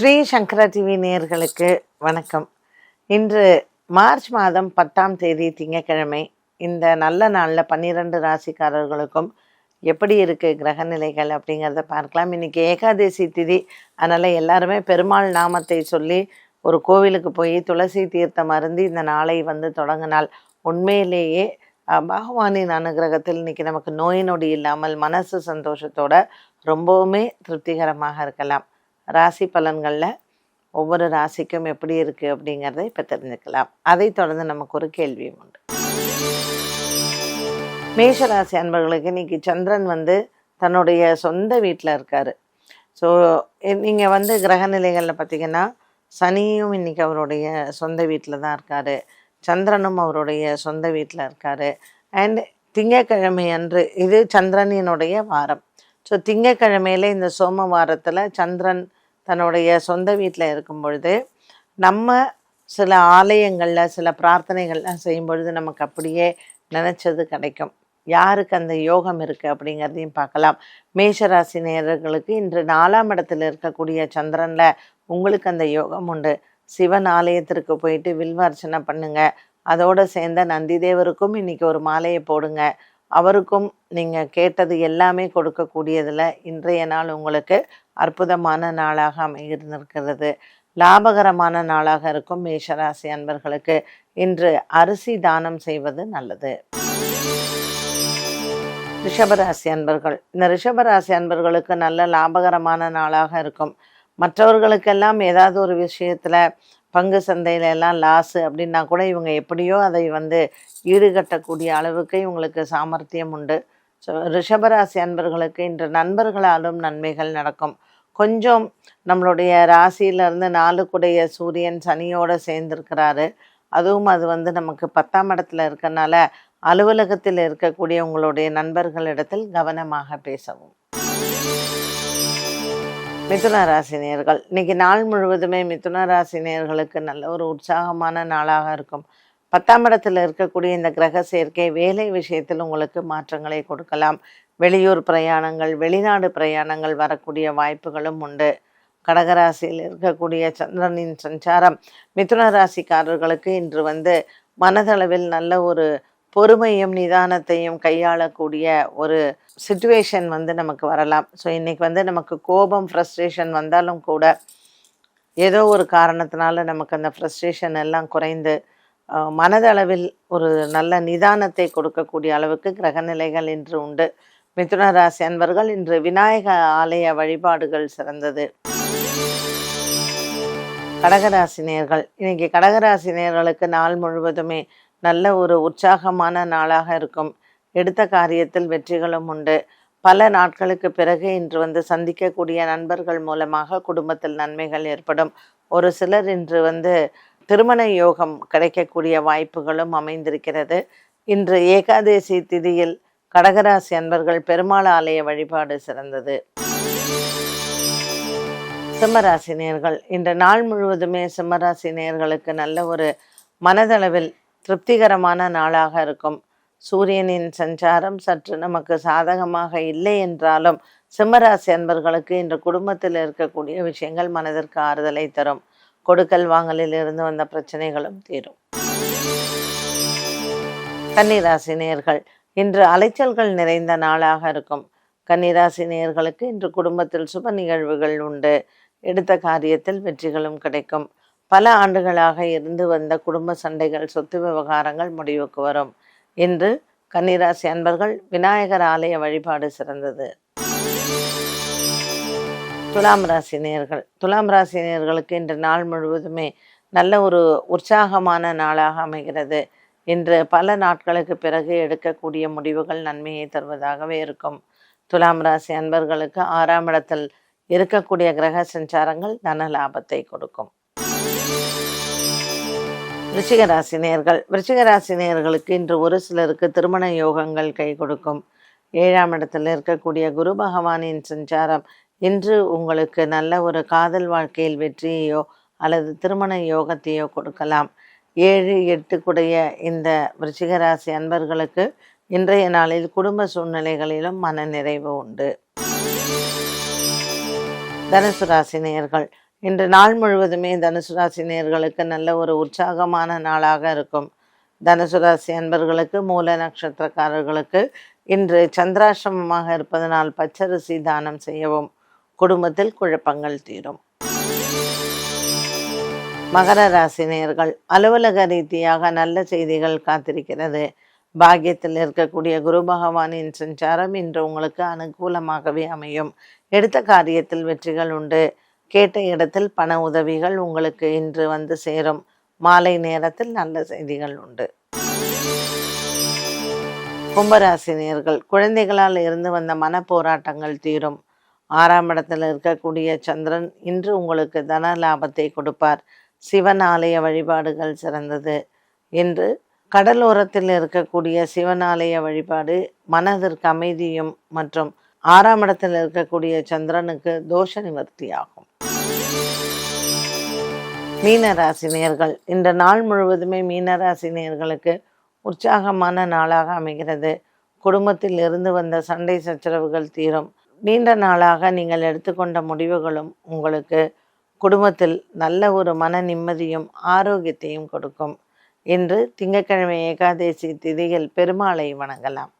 ஸ்ரீ சங்கரா TV நேயர்களுக்கு வணக்கம். இன்று மார்ச் மாதம் பத்தாம் தேதி திங்கக்கிழமை இந்த நல்ல நாளில் பன்னிரெண்டு ராசிக்காரர்களுக்கும் எப்படி இருக்குது கிரக நிலைகள் அப்படிங்கிறத பார்க்கலாம். இன்றைக்கி ஏகாதசி திதி. அதனால் எல்லாருமே பெருமாள் நாமத்தை சொல்லி ஒரு கோவிலுக்கு போய் துளசி தீர்த்தம் அருந்தி இந்த நாளை வந்து தொடங்கினால் உண்மையிலேயே பகவானின் அனுகிரகத்தில் இன்னைக்கு நமக்கு நோய் நொடி இல்லாமல் மனசு சந்தோஷத்தோட ரொம்பவுமே திருப்திகரமாக இருக்கலாம். ராசி பலன்களில் ஒவ்வொரு ராசிக்கும் எப்படி இருக்குது அப்படிங்கிறத இப்போ தெரிஞ்சுக்கலாம். அதைத் தொடர்ந்து நமக்கு ஒரு கேள்வியும் உண்டு. மேஷராசி அன்பர்களுக்கு இன்னைக்கு சந்திரன் வந்து தன்னுடைய சொந்த வீட்டில் இருக்கார். ஸோ நீங்கள் வந்து கிரக நிலைகளில் பார்த்தீங்கன்னா சனியும் இன்னைக்கு அவருடைய சொந்த வீட்டில் தான் இருக்கார். சந்திரனும் அவருடைய சொந்த வீட்டில் இருக்கார். அண்ட் திங்கக்கிழமை அன்று இது சந்திரனினுடைய வாரம். ஸோ திங்கக்கிழமையில இந்த சோம வாரத்தில் சந்திரன் தன்னுடைய சொந்த வீட்டில் இருக்கும் பொழுது நம்ம சில ஆலயங்களில் சில பிரார்த்தனைகள்லாம் செய்யும் பொழுது நமக்கு அப்படியே நினச்சது கிடைக்கும். யாருக்கு அந்த யோகம் இருக்குது அப்படிங்கிறதையும் பார்க்கலாம். மேஷராசி நேயர்களுக்கு இன்று நாலாம் இடத்துல இருக்கக்கூடிய சந்திரனில் உங்களுக்கு அந்த யோகம் உண்டு. சிவன் ஆலயத்திற்கு போயிட்டு வில்வார்ச்சனை பண்ணுங்க. அதோடு சேர்ந்த நந்திதேவருக்கும் இன்னைக்கு ஒரு மாலையை போடுங்க. அவருக்கும் நீங்கள் கேட்டது எல்லாமே கொடுக்கக்கூடியதில் இன்றைய நாள் உங்களுக்கு அற்புதமான நாளாக அமைந்திருக்கிறது. லாபகரமான நாளாக இருக்கும் மேஷராசி அன்பர்களுக்கு இன்று அரிசி தானம் செய்வது நல்லது. ரிஷபராசி அன்பர்கள். இந்த ரிஷபராசி அன்பர்களுக்கு நல்ல லாபகரமான நாளாக இருக்கும். மற்றவர்களுக்கெல்லாம் ஏதாவது ஒரு விஷயத்தில் பங்கு சந்தையில எல்லாம் லாஸு அப்படின்னா கூட இவங்க எப்படியோ அதை வந்து ஈடுகட்டக்கூடிய அளவுக்கு இவங்களுக்கு சாமர்த்தியம் உண்டு. ஸோ ரிஷபராசி அன்பர்களுக்கு இன்று நண்பர்களாலும் நன்மைகள் நடக்கும். கொஞ்சம் நம்மளுடைய ராசியிலேருந்து நாளுக்குடைய சூரியன் சனியோட சேர்ந்துருக்கிறாரு. அதுவும் அது வந்து நமக்கு பத்தாம் இடத்துல இருக்கறனால அலுவலகத்தில் இருக்கக்கூடிய உங்களுடைய நண்பர்களிடத்தில் கவனமாக பேசவும். மிதுன ராசினியர்கள் இன்னைக்கு நாள் முழுவதுமே மிதுன ராசினியர்களுக்கு நல்ல ஒரு உற்சாகமான நாளாக இருக்கும். பத்தாம் இடத்துல இருக்கக்கூடிய இந்த கிரக சேர்க்கை வேலை விஷயத்தில் உங்களுக்கு மாற்றங்களை கொடுக்கலாம். வெளியூர் பிரயாணங்கள் வெளிநாடு பிரயாணங்கள் வரக்கூடிய வாய்ப்புகளும் உண்டு. கடகராசியில் இருக்கக்கூடிய சந்திரனின் சஞ்சாரம் மிதுன ராசிக்காரர்களுக்கு இன்று வந்து மனதளவில் நல்ல ஒரு பொறுமையும் நிதானத்தையும் கையாளக்கூடிய ஒரு சுச்சுவேஷன் வந்து நமக்கு வரலாம். ஸோ இன்னைக்கு வந்து நமக்கு கோபம் ஃப்ரஸ்ட்ரேஷன் வந்தாலும் கூட ஏதோ ஒரு காரணத்தினால நமக்கு அந்த ஃப்ரஸ்ட்ரேஷன் எல்லாம் குறைந்து மனதளவில் ஒரு நல்ல நிதானத்தை கொடுக்கக்கூடிய அளவுக்கு கிரகநிலைகள் இன்று உண்டு. மிதுன ராசி அன்பர்கள் இன்று விநாயக ஆலய வழிபாடுகள் சிறந்தது. கடகராசினியர்கள். இன்னைக்கு கடகராசினியர்களுக்கு நாள் முழுவதுமே நல்ல ஒரு உற்சாகமான நாளாக இருக்கும். எடுத்த காரியத்தில் வெற்றிகளும் உண்டு. பல நாட்களுக்கு பிறகு இன்று வந்து சந்திக்கக்கூடிய நண்பர்கள் மூலமாக குடும்பத்தில் நன்மைகள் ஏற்படும். ஒரு சிலர் இன்று வந்து திருமண யோகம் கிடைக்கக்கூடிய வாய்ப்புகளும் அமைந்திருக்கிறது. இன்று ஏகாதசி திதியில் கடகராசி அன்பர்கள் பெருமாள் ஆலய வழிபாடு சிறந்தது. சிம்மராசி நேர்கள் இன்று நாள் முழுவதுமே சிம்மராசி நேர்களுக்கு நல்ல ஒரு மனதளவில் திருப்திகரமான நாளாக இருக்கும். சூரியனின் சஞ்சாரம் சற்று நமக்கு சாதகமாக இல்லை என்றாலும் சிம்மராசி அன்பர்களுக்கு இன்று குடும்பத்தில் இருக்கக்கூடிய விஷயங்கள் மனதிற்கு ஆறுதலை தரும். கொடுக்கல் வாங்கலில் இருந்து வந்த பிரச்சனைகளும் தீரும். கன்னிராசி நேர்கள் இன்று அலைச்சல்கள் நிறைந்த நாளாக இருக்கும். கன்னிராசி நேயர்களுக்கு இன்று குடும்பத்தில் சுப நிகழ்வுகள் உண்டு. எடுத்த காரியத்தில் வெற்றிகளும் கிடைக்கும். பல ஆண்டுகளாக இருந்து வந்த குடும்ப சண்டைகள் சொத்து விவகாரங்கள் முடிவுக்கு வரும். இன்று கன்னிராசி அன்பர்கள் விநாயகர் ஆலய வழிபாடு சிறந்தது. துலாம் ராசி நேர்கள் துலாம் ராசி நேர்களுக்கு இன்று நாள் முழுவதுமே நல்ல ஒரு உற்சாகமான நாளாக அமைகிறது. இன்று பல நாட்களுக்கு பிறகு எடுக்கக்கூடிய முடிவுகள் நன்மையை தருவதாகவே இருக்கும். துலாம் ராசி அன்பர்களுக்கு ஆறாம் இடத்தில் இருக்கக்கூடிய கிரக சஞ்சாரங்கள் தன லாபத்தை கொடுக்கும். விருச்சிக ராசி நேயர்கள் விருச்சிக இன்று ஒரு சிலருக்கு திருமண யோகங்கள் கை கொடுக்கும். ஏழாம் இடத்தில் இருக்கக்கூடிய குரு பகவானின் சஞ்சாரம் இன்று உங்களுக்கு நல்ல ஒரு காதல் வாழ்க்கையில் வெற்றியையோ அல்லது திருமண யோகத்தையோ கொடுக்கலாம். ஏழு எட்டுக்குடைய இந்த விருச்சிகராசி அன்பர்களுக்கு இன்றைய நாளில் குடும்ப சூழ்நிலைகளிலும் மன நிறைவு உண்டு. தனுசு ராசி நேர்கள் இன்று நாள் முழுவதுமே தனுசு ராசி நேர்களுக்கு நல்ல ஒரு உற்சாகமான நாளாக இருக்கும். தனுசு ராசி அன்பர்களுக்கு மூல நட்சத்திரக்காரர்களுக்கு இன்று சந்திராசிரமமாக இருப்பதனால் பச்சரிசி தானம் செய்யவும் குடும்பத்தில் குழப்பங்கள் தீரும். மகர ராசி நேர்கள் அலுவலக ரீதியாக நல்ல செய்திகள் காத்திருக்கிறது. பாக்கியத்தில் இருக்கக்கூடிய குரு பகவானின் சஞ்சாரம் இன்று உங்களுக்கு அனுகூலமாகவே அமையும். எடுத்த காரியத்தில் வெற்றிகள் உண்டு. கேட்ட இடத்தில் பண உதவிகள் உங்களுக்கு இன்று வந்து சேரும். மாலை நேரத்தில் நல்ல செய்திகள் உண்டு. கும்பராசினியர்கள் குழந்தைகளால் இருந்து வந்த மன போராட்டங்கள் தீரும். ஆறாம் இடத்தில் இருக்கக்கூடிய சந்திரன் இன்று உங்களுக்கு தன லாபத்தை கொடுப்பார். சிவன் ஆலய வழிபாடுகள் சிறந்தது என்று கடலோரத்தில் இருக்கக்கூடிய சிவன் ஆலய வழிபாடு மனதிற்கு அமைதியும் மற்றும் ஆறாம் இடத்தில் இருக்கக்கூடிய சந்திரனுக்கு தோஷ நிவர்த்தியாகும். மீனராசினியர்கள் இந்த நாள் முழுவதுமே மீனராசினியர்களுக்கு உற்சாகமான நாளாக அமைகிறது. குடும்பத்தில் இருந்து வந்த சண்டை சச்சரவுகள் தீரும். நீண்ட நாளாக நீங்கள் எடுத்துக்கொண்ட முடிவுகளும் உங்களுக்கு குடும்பத்தில் நல்ல ஒரு மன நிம்மதியும் ஆரோக்கியத்தையும் கொடுக்கும். இன்று திங்கட்கிழமை ஏகாதசி திதியில் பெருமாளை வணங்கலாம்.